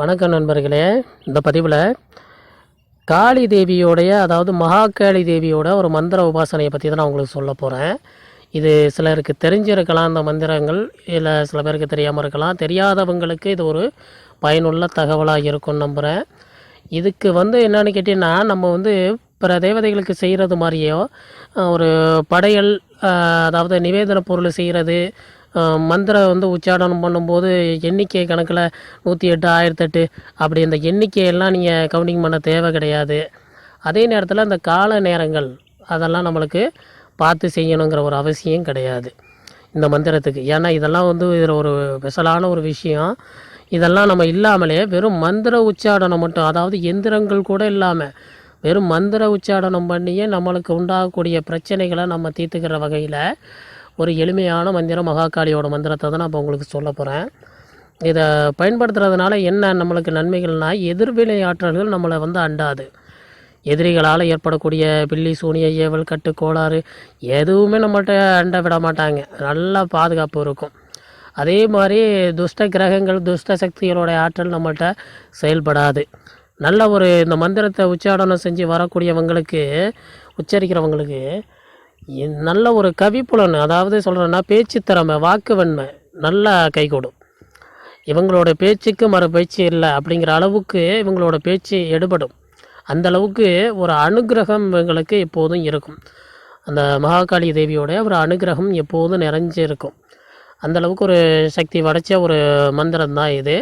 வணக்கம் நண்பர்களே. இந்த பதிவில் காளி தேவியோடைய அதாவது மகாகாளி தேவியோட ஒரு மந்திர உபாசனையை பற்றி தான் நான் உங்களுக்கு சொல்ல போகிறேன் இது சிலருக்கு தெரிஞ்சிருக்கலாம் அந்த மந்திரங்கள். இல்லை சில பேருக்கு தெரியாமல் இருக்கலாம். தெரியாதவங்களுக்கு இது ஒரு பயனுள்ள தகவலாக இருக்கும்னு நம்புகிறேன் இதுக்கு வந்து என்னன்னு கேட்டிங்கன்னா நம்ம வந்து பிற தேவதைகளுக்கு செய்கிறது மாதிரியோ ஒரு படையல் அதாவது நிவேதன பொருள் செய்கிறது மந்திரம் வந்து உச்சாடனம் பண்ணும்போது எண்ணிக்கை கணக்கில் நூற்றி எட்டு ஆயிரத்தெட்டு. அப்படி இந்த எண்ணிக்கையெல்லாம் நீங்கள் கவுண்டிங் பண்ண தேவை கிடையாது. அதே நேரத்தில் அந்த கால நேரங்கள் அதெல்லாம் நம்மளுக்கு பார்த்து செய்யணுங்கிற ஒரு அவசியம் கிடையாது. இந்த மந்திரத்துக்கு. ஏன்னா இதெல்லாம் வந்து இதில் ஒரு ஸ்பெஷலான ஒரு விஷயம். இதெல்லாம் நம்ம இல்லாமலே வெறும் மந்திர உச்சாடனம் மட்டும் அதாவது எந்திரங்கள் கூட இல்லாமல் வெறும் மந்திர உச்சாடனம் பண்ணியே நம்மளுக்கு உண்டாகக்கூடிய பிரச்சனைகளை நம்ம தீர்த்துக்கிற வகையில் ஒரு எளிமையான மந்திரம் மகாகாளியோட மந்திரத்தை தான் நான் இப்போ உங்களுக்கு சொல்ல போகிறேன் இதை பயன்படுத்துறதுனால என்ன நம்மளுக்கு நன்மைகள்னால் எதிர்வினை ஆற்றல்கள் நம்மளை வந்து அண்டாது. எதிரிகளால் ஏற்படக்கூடிய பில்லி சூனிய ஏவல் கட்டு கோளாறு எதுவுமே நம்மகிட்ட அண்ட விட மாட்டாங்க. நல்ல பாதுகாப்பு இருக்கும். அதே மாதிரி துஷ்ட கிரகங்கள் துஷ்ட சக்திகளோட ஆற்றல் நம்மகிட்ட செயல்படாது. நல்ல ஒரு இந்த மந்திரத்தை உச்சாடனம் செஞ்சு வரக்கூடியவங்களுக்கு உச்சரிக்கிறவங்களுக்கு நல்ல ஒரு கவிப்புலன் அதாவது சொல்கிறேன்னா பேச்சு திறமை வாக்குவன்மை நல்லா கைகூடும் இவங்களோட பேச்சுக்கு மறு பேச்சு இல்லை அப்படிங்கிற அளவுக்கு இவங்களோட பேச்சு எடுபடும். அந்த அளவுக்கு ஒரு அனுகிரகம் இவங்களுக்கு எப்போதும் இருக்கும். அந்த மகாகாளி தேவியோட ஒரு அனுகிரகம் எப்போதும் நிறைஞ்சு இருக்கும் அந்த அளவுக்கு ஒரு சக்தி படைச்ச ஒரு மந்திரம் தான் இது.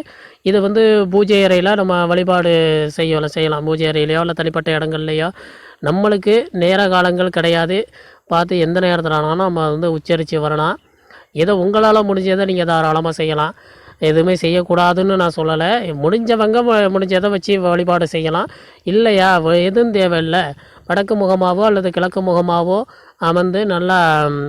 இது வந்து பூஜை அறையில் நம்ம வழிபாடு செய்யலாம் செய்யலாம். பூஜை அறையிலையோ இல்லை தனிப்பட்ட இடங்கள்லையோ நம்மளுக்கு நேர காலங்கள் கிடையாது. பார்த்து எந்த நேரத்தில் ஆனாலும் நம்ம வந்து உச்சரித்து வரலாம். எதை உங்களால் முடிஞ்சதை நீங்கள் தாராளமாக செய்யலாம். எதுவுமே செய்யக்கூடாதுன்னு நான் சொல்லலை. முடிஞ்சவங்க முடிஞ்சதை வச்சு வழிபாடு செய்யலாம். இல்லையா? எதுவும் தேவையில்லை. வடக்கு முகமாவோ அல்லது கிழக்கு முகமாவோ அமர்ந்து நல்லா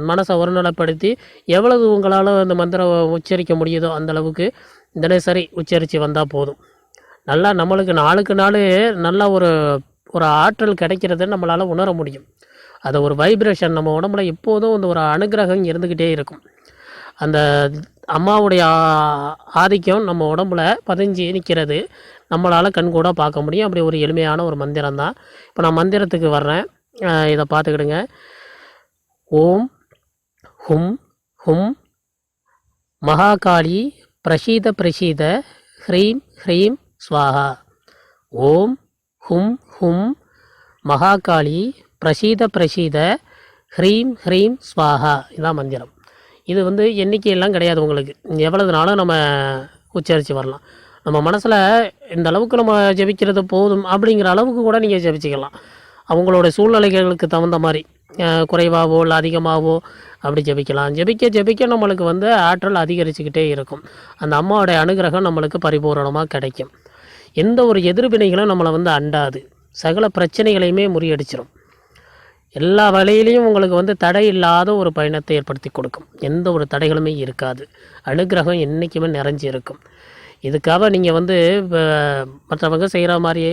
மனசை ஒருநிலைப்படுத்தி எவ்வளவு உங்களால் அந்த மந்திரம் உச்சரிக்க முடியுதோ அந்தளவுக்கு தினசரி உச்சரித்து வந்தால் போதும். நல்லா நம்மளுக்கு நாளுக்கு நாள் நல்ல ஒரு ஒரு ஆற்றல் கிடைக்கிறத நம்மளால் உணர முடியும். அதை ஒரு வைப்ரேஷன் நம்ம உடம்புல எப்போதும் அந்த ஒரு அனுகிரகம் இருந்துக்கிட்டே இருக்கும். அந்த அம்மாவுடைய ஆதிக்கம் நம்ம உடம்புல பதிஞ்சு நிற்கிறது நம்மளால் கண்கூடாக பார்க்க முடியும். அப்படி ஒரு எளிமையான ஒரு மந்திரம் தான் இப்போ நான் மந்திரத்துக்கு வர்றேன். இதை பார்த்துக்கிடுங்க. ஓம் ஹும் ஹும் மகாகாளி பிரசீத பிரசீத ஹ்ரீம் ஹ்ரீம் ஸ்வாஹா. ஓம் ஹும் ஹும் மகாகாளி பிரசீத பிரசீத ஹ்ரீம் ஹ்ரீம் ஸ்வாஹா. இதான் மந்திரம். இது வந்து எண்ணிக்கையெல்லாம் கிடையாது உங்களுக்கு. எவ்வளவுனாலும் நம்ம உச்சரித்து வரலாம். நம்ம மனசில் இந்த அளவுக்கு நம்ம ஜெபிக்கிறது போதும் அப்படிங்கிற அளவுக்கு கூட நீங்கள் ஜெபிச்சிக்கலாம். அவங்களோட சூழ்நிலைகளுக்கு தகுந்த மாதிரி குறைவாகவோ இல்லை அதிகமாகவோ அப்படி ஜெபிக்கலாம். ஜெபிக்க ஜெபிக்க நம்மளுக்கு வந்து ஆற்றல் அதிகரிச்சுக்கிட்டே இருக்கும். அந்த அம்மாவோடைய அனுகிரகம் நம்மளுக்கு பரிபூரணமாக கிடைக்கும். எந்த ஒரு எதிர்வினைகளும் நம்மளை வந்து அண்டாது. சகல பிரச்சனைகளையுமே முறியடிச்சிடும் எல்லா வழியிலையும் உங்களுக்கு வந்து தடை இல்லாத ஒரு பயணத்தை ஏற்படுத்தி கொடுக்கும். எந்த ஒரு தடைகளுமே இருக்காது. அனுகிரகம் என்றைக்குமே நிறைஞ்சு இருக்கும். இதுக்காக நீங்கள் வந்து மற்றவங்க செய்கிற மாதிரியே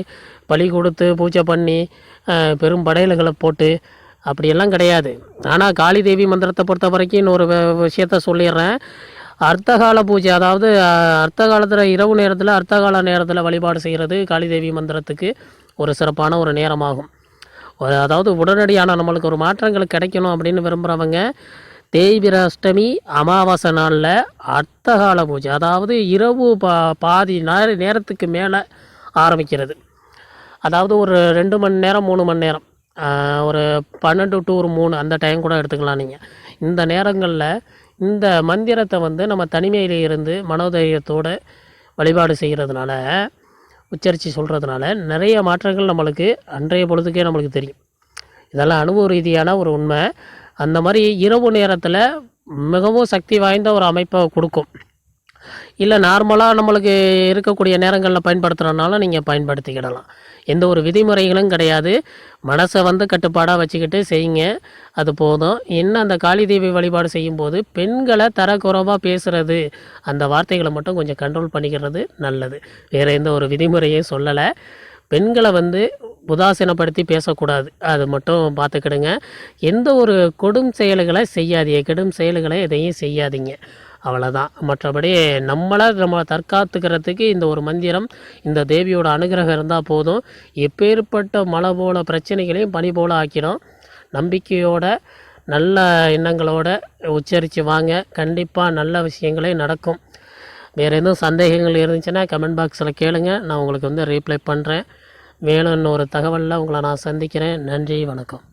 பலி கொடுத்து பூஜை பண்ணி பெரும் படையல்களை போட்டு அப்படியெல்லாம் கிடையாது. ஆனால் காளி தேவி மந்திரத்தை பொறுத்த வரைக்கும் இன்னொரு விஷயத்த சொல்லிடுறேன். அர்த்தகால பூஜை அதாவது அர்த்த காலத்தில் இரவு நேரத்தில் அர்த்த கால நேரத்தில் வழிபாடு செய்கிறது காளி தேவி மந்திரத்துக்கு ஒரு சிறப்பான ஒரு நேரமாகும். அதாவது உடனடியான நம்மளுக்கு ஒரு மாற்றங்கள் கிடைக்கணும் அப்படின்னு விரும்புகிறவங்க தேய்பிர அஷ்டமி அமாவாசை நாளில் அர்த்தகால பூஜை அதாவது இரவு பா பாதி நேர நேரத்துக்கு மேலே ஆரம்பிக்கிறது. அதாவது ஒரு ரெண்டு மணி நேரம் மூணு மணி நேரம். ஒரு பன்னெண்டு டு ஒரு மூணு அந்த டைம் கூட எடுத்துக்கலாம் நீங்கள் இந்த நேரங்களில் இந்த மந்திரத்தை வந்து நம்ம தனிமையில் இருந்து மனோதைரியத்தோடு வழிபாடு செய்கிறதுனால உச்சரித்து சொல்கிறதுனால நிறைய மாற்றங்கள் நம்மளுக்கு அன்றைய பொழுதுக்கே நம்மளுக்கு தெரியும். இதெல்லாம் அனுபவ ரீதியான ஒரு உண்மை. அந்த மாதிரி இரவு நேரத்தில் மிகவும் சக்தி வாய்ந்த ஒரு அமைப்பை கொடுக்கும். இல்லை நார்மலாக நம்மளுக்கு இருக்கக்கூடிய நேரங்களில் பயன்படுத்துகிறனால நீங்கள் பயன்படுத்திக்கிடலாம். எந்த ஒரு விதிமுறைகளும் கிடையாது. மனசை வந்து கட்டுப்பாடாக வச்சுக்கிட்டு செய்யுங்க. அது போதும். இன்னும் அந்த காளி தேவி வழிபாடு செய்யும்போது பெண்களை தரக்குறைவாக பேசுகிறது அந்த வார்த்தைகளை மட்டும் கொஞ்சம் கண்ட்ரோல் பண்ணிக்கிறது நல்லது. வேறு எந்த ஒரு விதிமுறையும் சொல்லலை. பெண்களை வந்து உதாசீனப்படுத்தி பேசக்கூடாது. அது மட்டும் பார்த்துக்கிடுங்க. எந்த ஒரு கொடும் செயல்களை செய்யாதீங்க. கெடும் செயல்களை எதையும் செய்யாதீங்க. அவ்வளோதான் மற்றபடி நம்மளை நம்ம தற்காத்துக்கிறதுக்கு இந்த ஒரு மந்திரம் இந்த தேவியோட அனுகிரகம் இருந்தால் போதும். எப்பேற்பட்ட மழை போல பிரச்சனைகளையும் பனி போல ஆக்கிடும். நம்பிக்கையோட நல்ல எண்ணங்களோட உச்சரித்து வாங்க. கண்டிப்பாக நல்ல விஷயங்களே நடக்கும். வேறு எதுவும் சந்தேகங்கள் இருந்துச்சுன்னா கமெண்ட் பாக்ஸில் கேளுங்க. நான் உங்களுக்கு வந்து ரீப்ளை பண்ணுறேன் மேலும் இன்னொரு தகவலில் உங்களை நான் சந்திக்கிறேன். நன்றி வணக்கம்.